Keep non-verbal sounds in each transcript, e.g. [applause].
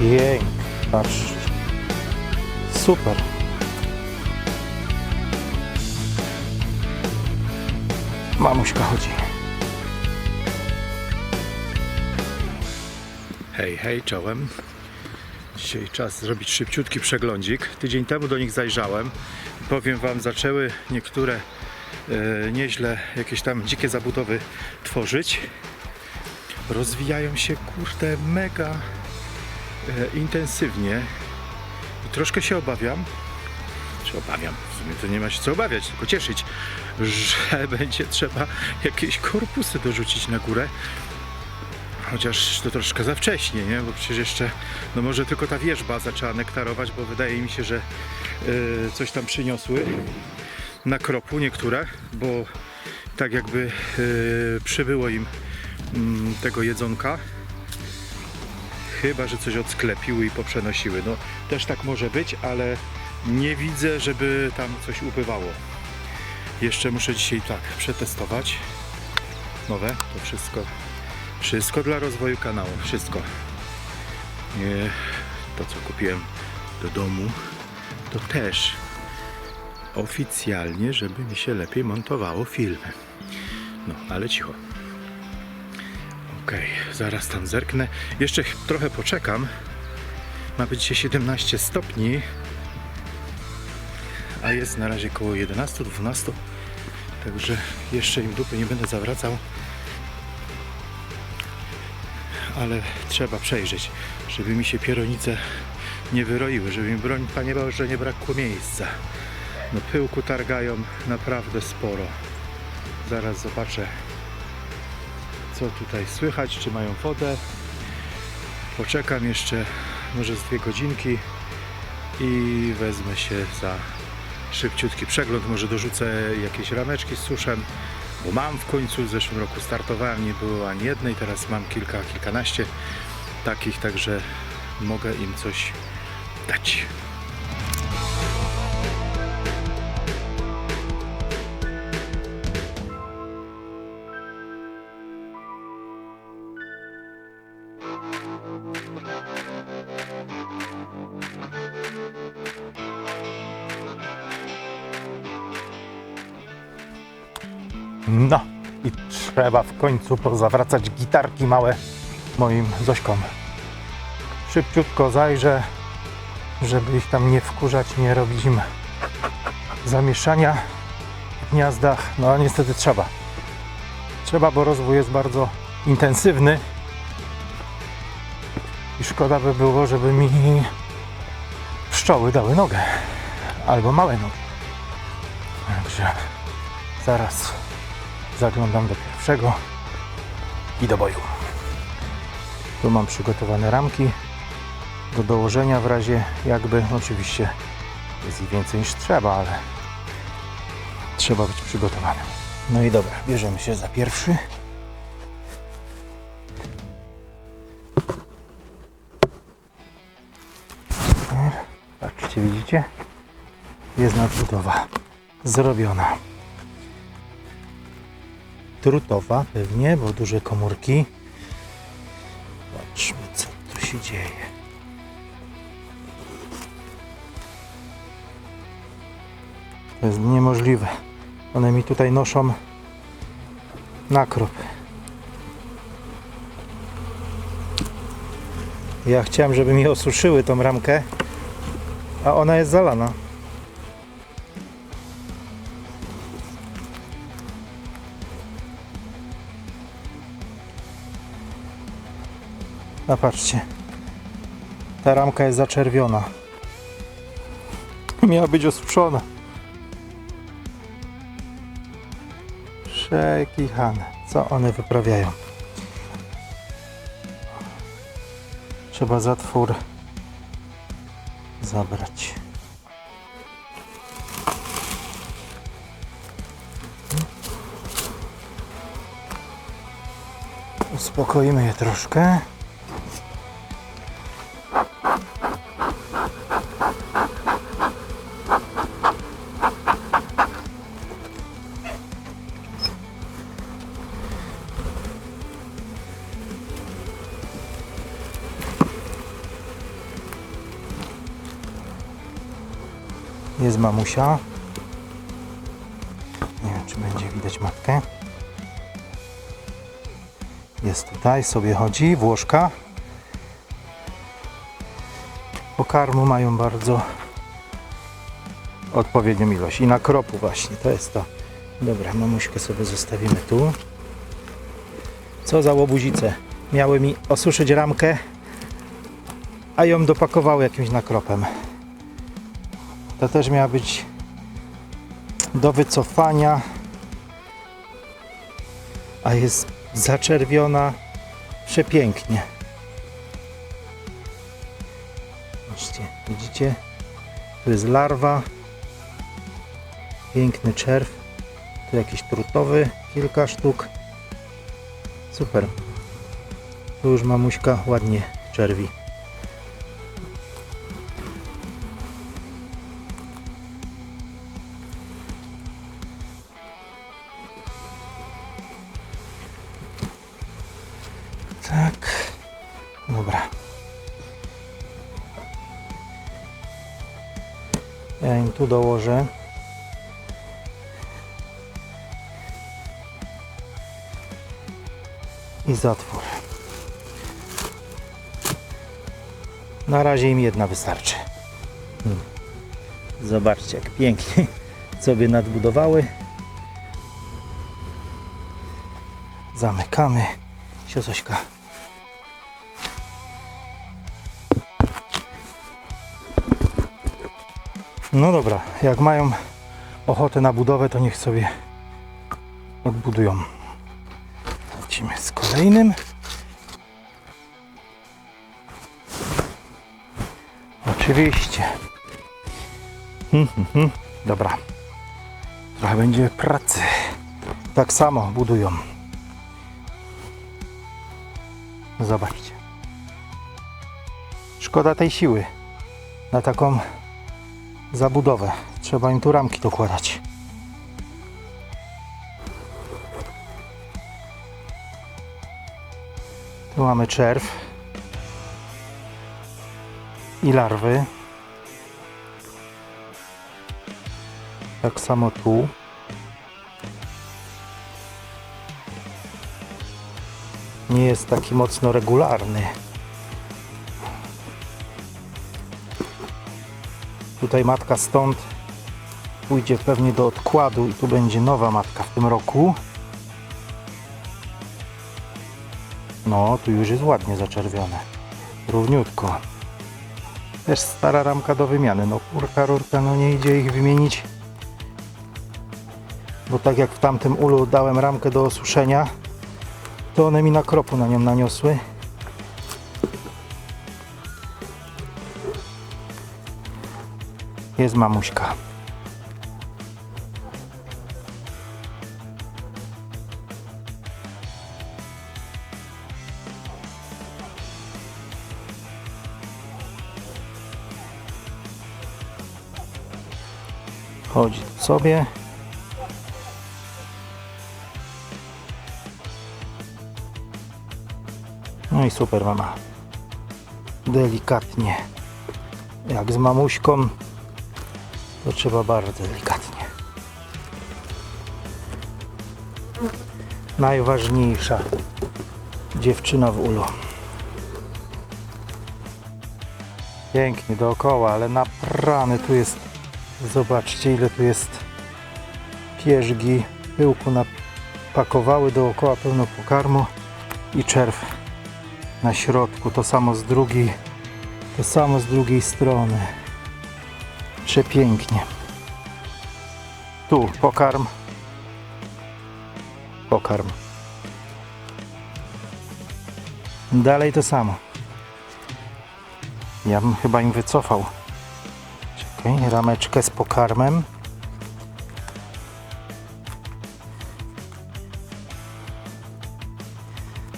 Pięknie. Patrzcie. Super. Mamuśka chodzi. Hej, hej, czołem. Dzisiaj czas zrobić szybciutki przeglądzik. Tydzień temu do nich zajrzałem. Powiem Wam, zaczęły niektóre e, nieźle jakieś tam dzikie zabudowy tworzyć. Rozwijają się, kurde, mega intensywnie. I troszkę się obawiam, czy obawiam, w sumie to nie ma się co obawiać, tylko cieszyć, że [laughs] będzie trzeba jakieś korpusy dorzucić na górę. Chociaż to troszkę za wcześnie, nie? Bo przecież jeszcze, no może tylko ta wierzba zaczęła nektarować, bo wydaje mi się, że y, coś tam przyniosły na kropu niektóre, bo tak jakby y, przybyło im mm, tego jedzonka. Chyba, że coś odsklepiły i poprzenosiły. No też tak może być, ale nie widzę, żeby tam coś upływało. Jeszcze muszę dzisiaj tak przetestować. Nowe, to wszystko wszystko dla rozwoju kanału, wszystko. Nie, to co kupiłem do domu, to też oficjalnie, żeby mi się lepiej montowało filmy. No, ale cicho. Okej, zaraz tam zerknę. Jeszcze ch- trochę poczekam. Ma być dzisiaj 17 stopni, a jest na razie około 11-12. Także jeszcze im dupy nie będę zawracał ale trzeba przejrzeć, żeby mi się pieronice nie wyroiły, żeby mi broń, Panie Boże, nie brakło miejsca. No pyłku targają naprawdę sporo. Zaraz zobaczę, co tutaj słychać, czy mają wodę. Poczekam jeszcze może z dwie godzinki i wezmę się za szybciutki przegląd. Może dorzucę jakieś rameczki z suszem, bo mam w końcu, w zeszłym roku startowałem, nie było ani jednej, teraz mam kilka, kilkanaście takich, także mogę im coś dać. No i trzeba w końcu pozawracać gitarki małe moim Zośkom. Szybciutko zajrzę, żeby ich tam nie wkurzać, nie robić im zamieszania w gniazdach. No niestety trzeba. Trzeba, bo rozwój jest bardzo intensywny. I szkoda by było, żeby mi pszczoły dały nogę. Albo małe nogi. Także zaraz zaglądam do pierwszego i do boju. Tu mam przygotowane ramki do dołożenia w razie jakby, oczywiście jest ich więcej niż trzeba, ale trzeba być przygotowanym. No i dobra, bierzemy się za pierwszy. Patrzcie, widzicie? Jest nadbudowa zrobiona drutowa pewnie, bo duże komórki. Patrzmy co tu się dzieje. To jest niemożliwe. One mi tutaj noszą nakrop. Ja chciałem, żeby mi osuszyły tą ramkę, a ona jest zalana. A patrzcie. Ta ramka jest zaczerwiona. Miała być osuszona. Przekichane. Co one wyprawiają? Trzeba zatwór zabrać. Uspokoimy je troszkę. Jest mamusia. Nie wiem, czy będzie widać matkę. Jest tutaj, sobie chodzi, Włoszka. Pokarmu mają bardzo odpowiednią ilość. I na kropu właśnie, to jest to. Dobra, mamuśkę sobie zostawimy tu. Co za łobuzice. Miały mi osuszyć ramkę, a ją dopakowały jakimś nakropem. To też miała być do wycofania, a jest zaczerwiona przepięknie. Zobaczcie, widzicie? Tu jest larwa, piękny czerw, tu jakiś trutowy, kilka sztuk. Super. Tu już mamuśka ładnie czerwi. Ja im tu dołożę. I zatwór. Na razie im jedna wystarczy. Hmm. Zobaczcie, jak pięknie [laughs] sobie nadbudowały. Zamykamy. Siosośka. No dobra, jak mają ochotę na budowę, to niech sobie odbudują. Lecimy z kolejnym. Oczywiście. Hmm, hmm, hmm. Dobra. Trochę będzie pracy. Tak samo budują. Zobaczcie. Szkoda tej siły na taką zabudowę. Trzeba im tu ramki dokładać. Tu mamy czerw i larwy. Tak samo tu. Nie jest taki mocno regularny. Tutaj matka stąd pójdzie pewnie do odkładu i tu będzie nowa matka w tym roku. No, tu już jest ładnie zaczerwione. Równiutko. Też stara ramka do wymiany. No kurka, rurka, no nie idzie ich wymienić. Bo tak jak w tamtym ulu dałem ramkę do osuszenia, to one mi na kropu na nią naniosły. Jest mamuśka. Chodzi sobie. No i super mama. Delikatnie. Jak z mamuśką to trzeba bardzo delikatnie. Najważniejsza dziewczyna w ulu. Pięknie dookoła, ale naprany tu jest. Zobaczcie ile tu jest pierzgi. Pyłku napakowały dookoła pełno pokarmu i czerw na środku. To samo z drugiej, to samo z drugiej strony. Przepięknie. Tu pokarm. Pokarm. Dalej to samo. Ja bym chyba im wycofał. Czekaj, rameczkę z pokarmem.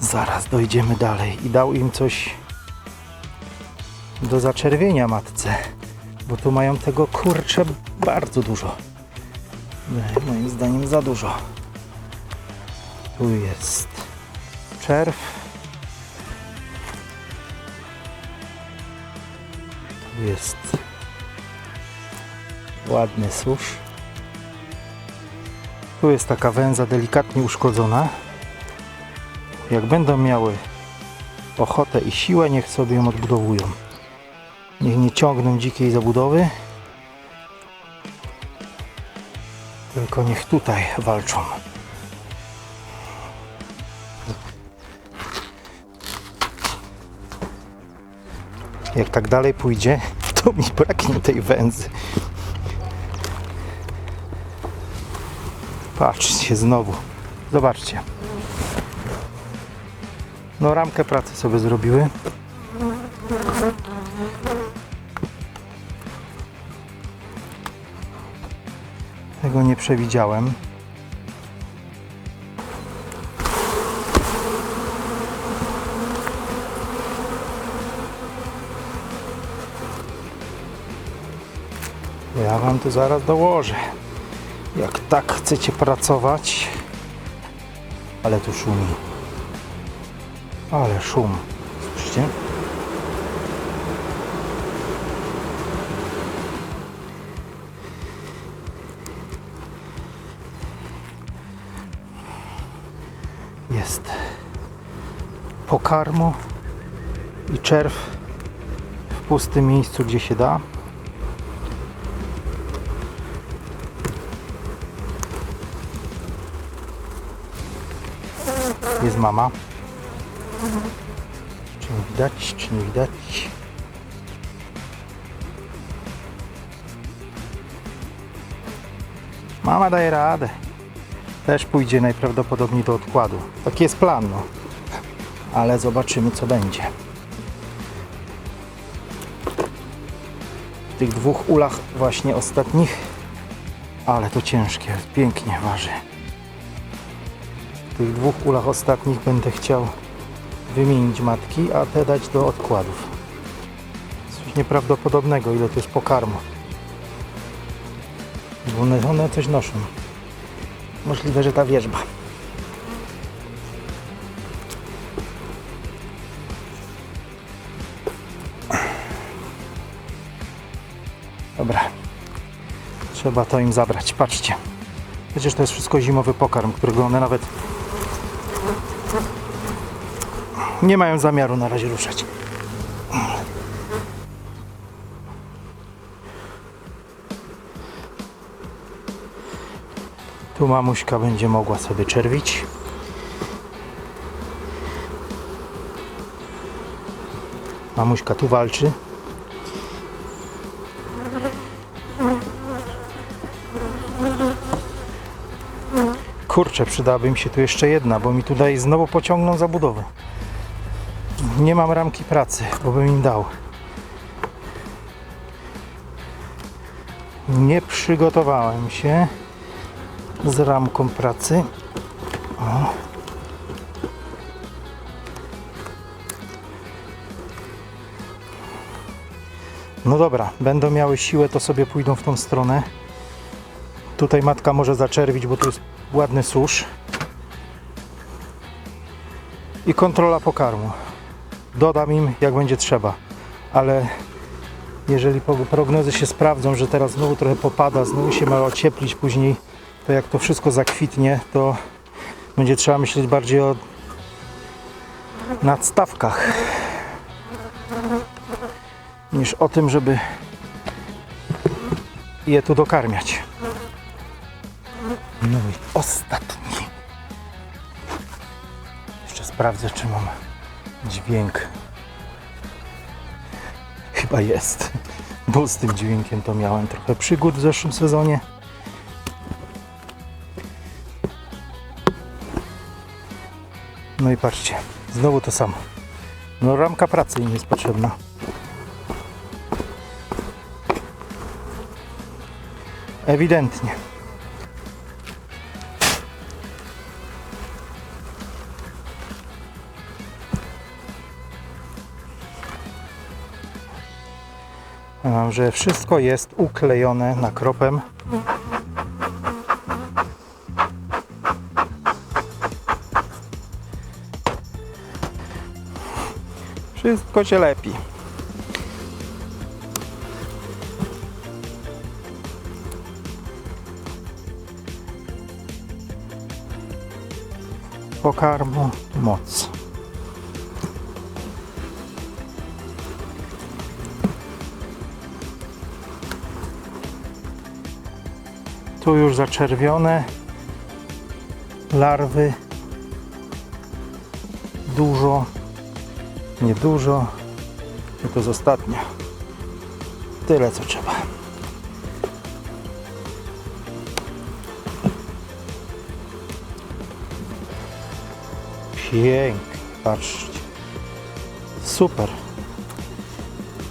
Zaraz dojdziemy dalej i dał im coś do zaczerwienia matce. Bo tu mają tego kurcze bardzo dużo. Moim zdaniem za dużo. Tu jest czerw. Tu jest Ładny susz. Tu jest taka węza delikatnie uszkodzona. Jak będą miały ochotę i siłę, niech sobie ją odbudowują. Niech nie ciągną dzikiej zabudowy. Tylko niech tutaj walczą. Jak tak dalej pójdzie, [laughs] to mi braknie tej węzy. Patrzcie znowu. Zobaczcie. No ramkę pracy sobie zrobiły. Nie przewidziałem. Ja wam to zaraz dołożę. Jak tak chcecie pracować. Ale tu szumi. Ale szum. Słyszycie? Jest pokarmo i czerw w pustym miejscu, gdzie się da. Jest mama. Czy nie widać, czy nie widać? Mama daje radę. Też pójdzie najprawdopodobniej do odkładu. Taki jest plan, no. Ale zobaczymy, co będzie. W tych dwóch ulach właśnie ostatnich. Ale to ciężkie, pięknie waży. W tych dwóch ulach ostatnich będę chciał wymienić matki, a te dać do odkładów. Coś nieprawdopodobnego, ile to jest pokarmu. Bo one, one coś noszą. Możliwe, że ta wierzba. Dobra. Trzeba to im zabrać. Patrzcie. Przecież to jest wszystko zimowy pokarm, którego one nawet nie mają zamiaru na razie ruszać. Tu mamuśka będzie mogła sobie czerwić. Mamuśka tu walczy. Kurczę, przydałaby mi się tu jeszcze jedna, bo mi tutaj znowu pociągną zabudowę. Nie mam ramki pracy, bo bym im dał. Nie przygotowałem się z ramką pracy. O. No dobra, będą miały siłę, to sobie pójdą w tą stronę. Tutaj matka może zaczerwić, bo tu jest ładny susz. I kontrola pokarmu. Dodam im jak będzie trzeba, ale jeżeli prognozy się sprawdzą, że teraz znowu trochę popada, znowu się ma ocieplić później, to jak to wszystko zakwitnie, to będzie trzeba myśleć bardziej o nadstawkach niż o tym, żeby je tu dokarmiać. No i ostatni. Jeszcze sprawdzę, czy mam dźwięk. Chyba jest, bo z tym dźwiękiem to miałem trochę przygód w zeszłym sezonie. No i patrzcie, znowu to samo. No ramka pracy im jest potrzebna. Ewidentnie. Że wszystko jest uklejone nakropem. Wszystko się lepi. Pokarmu moc. Tu już zaczerwione larwy dużo niedużo. I to z ostatnio. Tyle co trzeba. Pięknie, patrzcie. Super.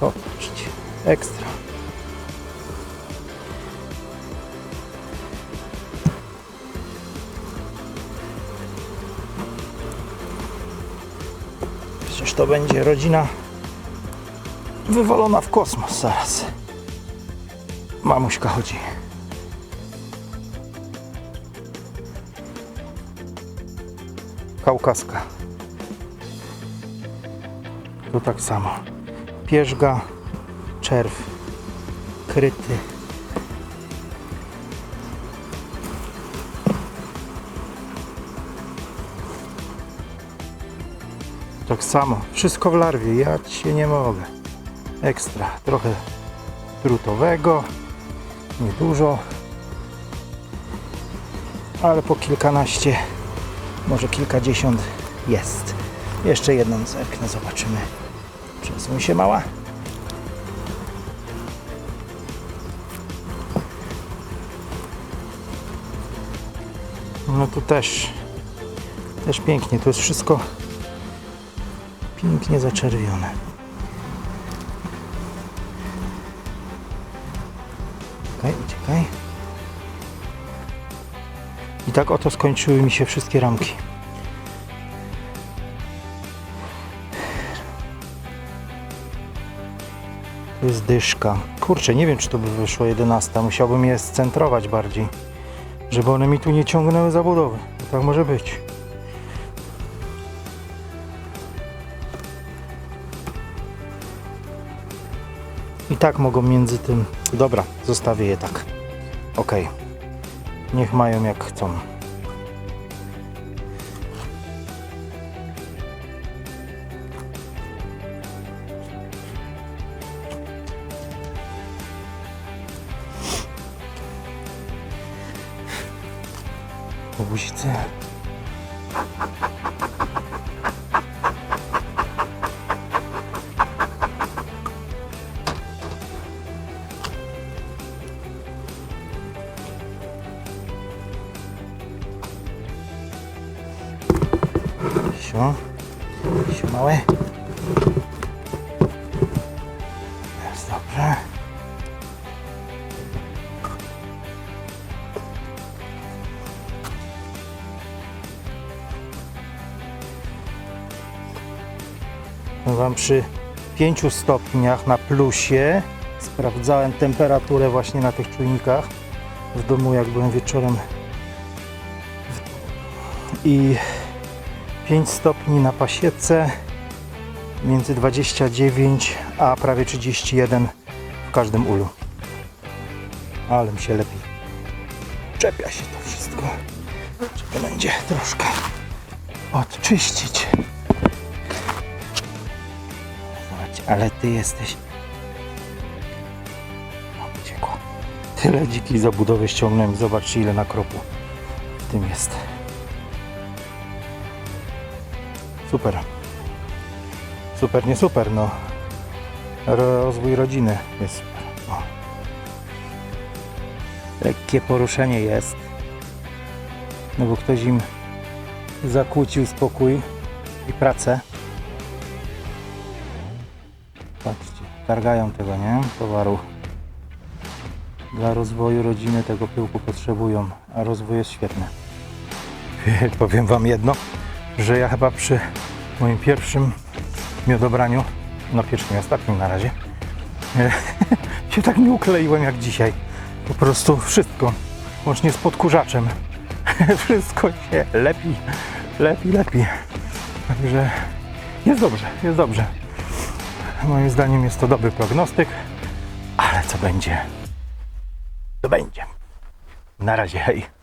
Popatrzcie, ekstra. Przecież to będzie rodzina wywalona w kosmos zaraz. Mamuśka chodzi. Kaukaska. Tu tak samo. Pierzga, czerw, kryty. Tak samo. Wszystko w larwie. Ja cię nie mogę. Ekstra. Trochę drutowego. Niedużo. Ale po kilkanaście może kilkadziesiąt jest. Jeszcze jedną zerknę, zobaczymy. Przesuń się mała. No tu też, też pięknie. To jest wszystko pięknie zaczerwione. Uciekaj, uciekaj. I tak oto skończyły mi się wszystkie ramki. To jest dyszka. Kurczę, nie wiem czy to by wyszło 11. Musiałbym je scentrować bardziej, żeby one mi tu nie ciągnęły zabudowy. To tak może być. Tak mogą między tym. Dobra, zostawię je tak. Ok. Niech mają jak chcą. Po Sio. Sio małe. Jest dobrze. Wam przy 5 stopniach na plusie sprawdzałem temperaturę właśnie na tych czujnikach w domu jak byłem wieczorem i 5 stopni na pasiece, między 29 a prawie 31 w każdym ulu. Ale mi się lepiej czepia się to wszystko. Trzeba będzie troszkę odczyścić. Zobacz, ale ty jesteś. Tyle dzikiej zabudowy ściągnąłem. Zobaczcie ile na kropu w tym jest. Super. Super, nie super, no. Rozwój rodziny jest super. O. Lekkie poruszenie jest. No bo ktoś im zakłócił spokój i pracę. Patrzcie, targają tego, nie? Towaru. Dla rozwoju rodziny tego pyłku potrzebują, a rozwój jest świetny. [laughs] Powiem Wam jedno, że ja chyba przy moim pierwszym miodobraniu, no pierwszym i ostatnim na razie, [laughs] się tak nie ukleiłem jak dzisiaj. Po prostu wszystko, łącznie z podkurzaczem, [laughs] wszystko się lepi, lepi, lepi. Także jest dobrze, jest dobrze. Moim zdaniem jest to dobry prognostyk, ale co będzie, to będzie. Na razie, hej.